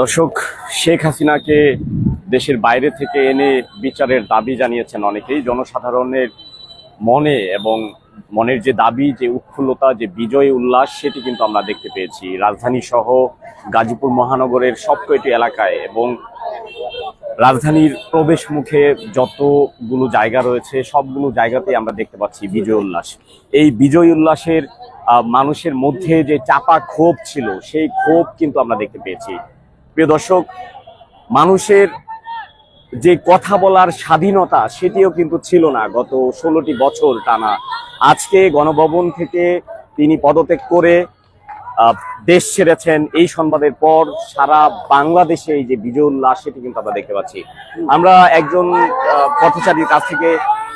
দর্শক, শেখ হাসিনাকে দেশের বাইরে থেকে এনে বিচারের দাবি জানিয়েছেন অনেকেই। জনসাধারণের মনে এবং মনের যে দাবি, যে উৎফুল্লতা, যে বিজয় উল্লাস, সেটি কিন্তু আমরা দেখতে পেয়েছি। রাজধানী সহ গাজীপুর মহানগরের সব কয়টি এলাকায় এবং রাজধানীর প্রবেশ মুখে যতগুলো জায়গা রয়েছে, সবগুলো জায়গাতেই আমরা দেখতে পাচ্ছি বিজয় উল্লাস। এই বিজয় উল্লাসের মানুষের মধ্যে যে চাপা ক্ষোভ ছিল, সেই ক্ষোভ কিন্তু আমরা দেখতে পেয়েছি। প্রিয় দর্শক, মানুষের যে কথা বলার স্বাধীনতা, সেটিও কিন্তু ছিল না। গত ষোলোটি বছর টানা। আজকে গণভবন থেকে তিনি পদত্যাগ করে দেশ ছেড়েছেন। এই সংবাদের পর সারা বাংলাদেশে এই যে বিজয় উল্লাস, সেটি কিন্তু আমরা দেখতে পাচ্ছি। আমরা একজন পথচারীর কাছ থেকে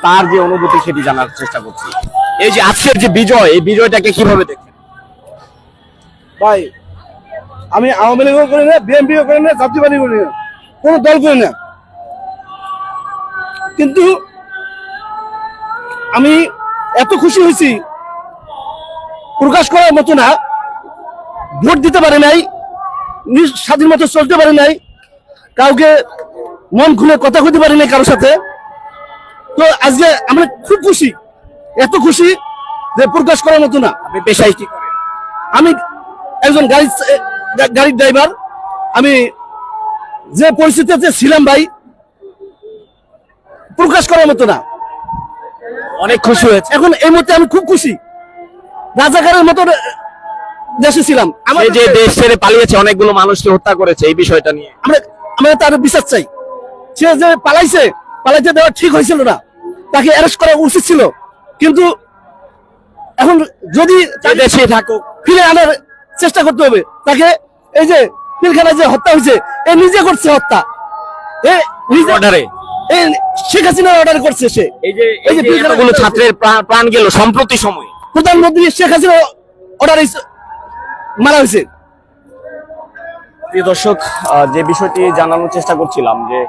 তার যে অনুভূতি, সেটি জানার চেষ্টা করছি। এই যে আজকের যে বিজয়, এই বিজয়টাকে কীভাবে দেখছেন? ভাই, আমি আওয়ামী লীগও করি না, বিএনপিও করি না জাতীয়বাদী করি না, কোনো দল করি না। কিন্তু আমি এত খুশি হয়েছি, প্রকাশ করার মতো না, ভোট দিতে পারে নাই স্বাধীন মতো চলতে পারে নাই, কাউকে মন খুলে কথা কইতে পারি নাই কারোর সাথে। তো আজকে আমরা খুব খুশি। এত খুশি যে প্রকাশ করার মতো না। পেশায় কি করেন? আমি একজন গাড়ি গাড়ির ড্রাইভার। আমি যে পরিস্থিতিতে ছিলাম ভাই প্রকাশ করার মতো না। অনেক খুশি হয়েছে। এখন এই মুহূর্তে আমি খুব খুশি। রাজাকারের মতো দেশে ছিলাম। আমার যে দেশ ছেড়ে পালিয়েছে অনেকগুলো মানুষকে হত্যা করেছে এই বিষয়টা নিয়ে। আমরা আমরা তার বিচার চাই। সে যে পালাইছে পালাইতে দেওয়া ঠিক হয়েছিল না। তাকে অ্যারেস্ট করা উচিত ছিল। কিন্তু এখন যদি দেশে থাকুক। ফিরে আনার চেষ্টা করতে হবে তাকে এই যে পিলখানায় যে হত্যা হয়েছে এ নিজে করছে হত্যা। এ অর্ডারে শেখ হাসিনা অর্ডার করছে সে। এই যে এই যে এতগুলো ছাত্রের প্রাণ- প্রাণ গেল সম্প্রতি সময়। প্রধানমন্ত্রী শেখ হাসিনা অর্ডার মারা হয়েছে। প্রিয় দর্শক যে বিষয়টি জানানোর চেষ্টা করছিলাম যে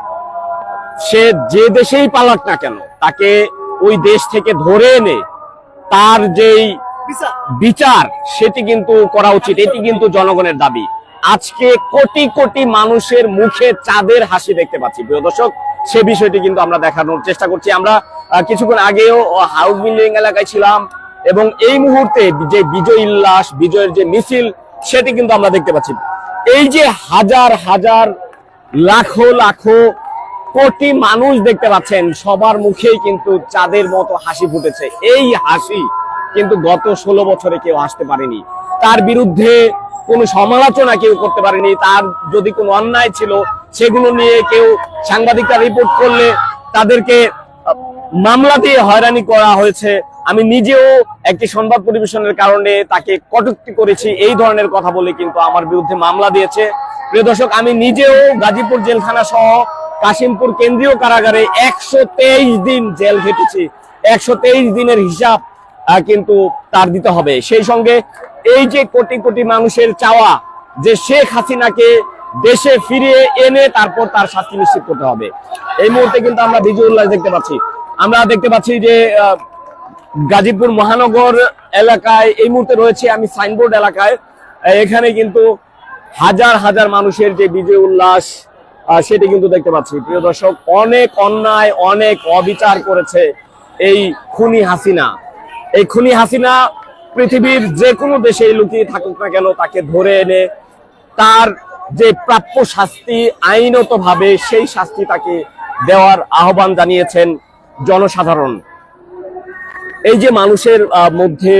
সে যে দেশেই পালাক না কেন তাকে ওই দেশ থেকে ধরে এনে তার যেই বিচার। সেটি কিন্তু করা উচিত। এটি কিন্তু জনগণের দাবি। আজকে কোটি কোটি মানুষের মুখে চাঁদের হাসি দেখতে পাচ্ছি। প্রিয় দর্শক সে বিষয়টি কিন্তু আমরা দেখানোর চেষ্টা করছি। আমরা কিছুক্ষণ আগেও হাউস বিল্ডিং এলাকায় ছিলাম এবং এই মুহূর্তে যে বিজয় উল্লাস বিজয়ের যে মিছিল সেটি কিন্তু আমরা দেখতে পাচ্ছি। এই যে হাজার হাজার লাখো লাখো কোটি মানুষ দেখতে পাচ্ছেন, সবার মুখেই কিন্তু চাঁদের মতো হাসি ফুটেছে। এই হাসি কিন্তু গত ষোলো বছরে কেউ আসতে পারেনি। তার বিরুদ্ধে কোনো সমালোচনা কেউ করতে পারেনি। তার যদি কোনো অন্যায় ছিল, সেগুলো নিয়ে কেউ সাংবাদিকরা রিপোর্ট করলে তাদেরকে মামলা দিয়ে হয়রানি করা হয়েছে। আমি নিজেও একটি সংবাদ পরিবেশনের কারণে তাকে কটুক্তি করেছি। এই ধরনের কথা বলে কিন্তু আমার বিরুদ্ধে মামলা দিয়েছে। প্রিয় দর্শক, আমি নিজেও গাজীপুর জেলখানা সহ কাশিমপুর কেন্দ্রীয় কারাগারে একশো তেইশ দিন জেল খেটেছি। একশো তেইশ দিনের হিসাব কিন্তু তার দিতে হবে। সেই সঙ্গে এই যে কোটি কোটি মানুষের চাওয়া যে শেখ হাসিনাকে দেশে ফিরিয়ে এনে তারপর তার শাস্তি নিশ্চিত করতে হবে। এই মুহূর্তে কিন্তু আমরা বিজয় উল্লাস দেখতে পাচ্ছি। আমরা দেখতে পাচ্ছি যে গাজীপুর মহানগর এলাকায় এই মুহূর্তে রয়েছে আমি সাইনবোর্ড এলাকায়। এখানে কিন্তু হাজার হাজার মানুষের যে বিজয় উল্লাস সেটি কিন্তু দেখতে পাচ্ছি। প্রিয় দর্শক, অনেক অন্যায়, অনেক অবিচার করেছে এই খুনি হাসিনা। এই খুনি হাসিনা পৃথিবীর যে কোনো দেশে লুকিয়ে থাকুক না কেন, তাকে ধরে এনে তার যে প্রাপ্য শাস্তি আইনত ভাবে সেই শাস্তি তাকে দেওয়ার আহ্বান জানিয়েছেন জনসাধারণ। এই যে মানুষের মধ্যে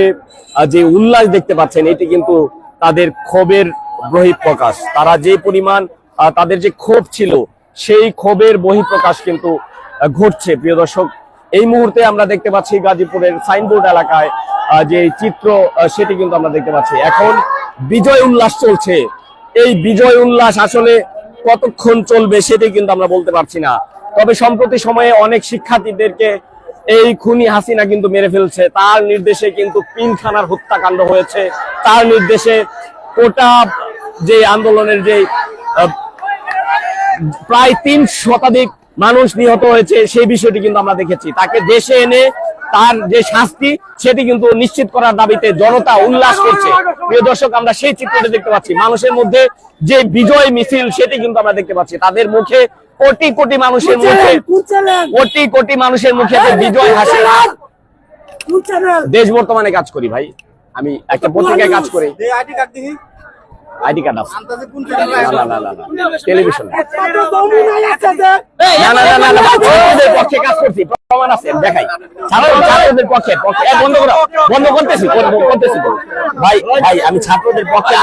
যে উল্লাস দেখতে পাচ্ছেন, এটি কিন্তু তাদের ক্ষোভের বহিঃপ্রকাশ। তারা যে পরিমাণ তাদের যে ক্ষোভ ছিল, সেই ক্ষোভের বহিঃপ্রকাশ কিন্তু ঘটছে। প্রিয় দর্শক, এই মুহূর্তে আমরা দেখতে পাচ্ছি গাজীপুরের সাইনবোর্ড এলাকায় যে চিত্র সেটি কিন্তু আমরা দেখতে পাচ্ছি। এখন বিজয় উল্লাস চলছে। এই বিজয় উল্লাস আসলে কতক্ষণ চলবে সেটি কিন্তু আমরা বলতে পারছি না। তবে সম্প্রতি সময়ে অনেক শিক্ষার্থীদেরকে এই খুনি হাসিনা কিন্তু মেরে ফেলছে। তার নির্দেশে কিন্তু পিনখানার হত্যাকাণ্ড হয়েছে। তার নির্দেশে কোটা যে আন্দোলনের যে প্রায় তিন শতাধিক মানুষ নিহত হয়েছে সেই বিষয়টি কিন্তু আমরা দেখেছি। তাকে দেশে এনে তার যে শাস্তি সেটি কিন্তু নিশ্চিত করার দাবিতে জনতা উল্লাস করছে। প্রিয় দর্শক আমরা সেই চিত্রটি দেখতে পাচ্ছি। মানুষের মধ্যে যে বিজয় মিছিল সেটি কিন্তু আমরা দেখতে পাচ্ছি। তাদের মুখে কোটি কোটি মানুষের মুখে কোটি কোটি মানুষের মুখে বিজয় হাসি দেশ বর্তমানে কাজ করি ভাই। আমি একটা পত্রিকায় কাজ করি। আইডি কার্ড দিহি আছে না না না না না না। না না না না ছাত্রদের পক্ষে কাজ করছি প্রমাণ আছে দেখাই। ছাত্রদের পক্ষে পক্ষে বন্ধ করো বন্ধ করতেছি করতেছি তো। ভাই ভাই আমি ছাত্রদের পক্ষে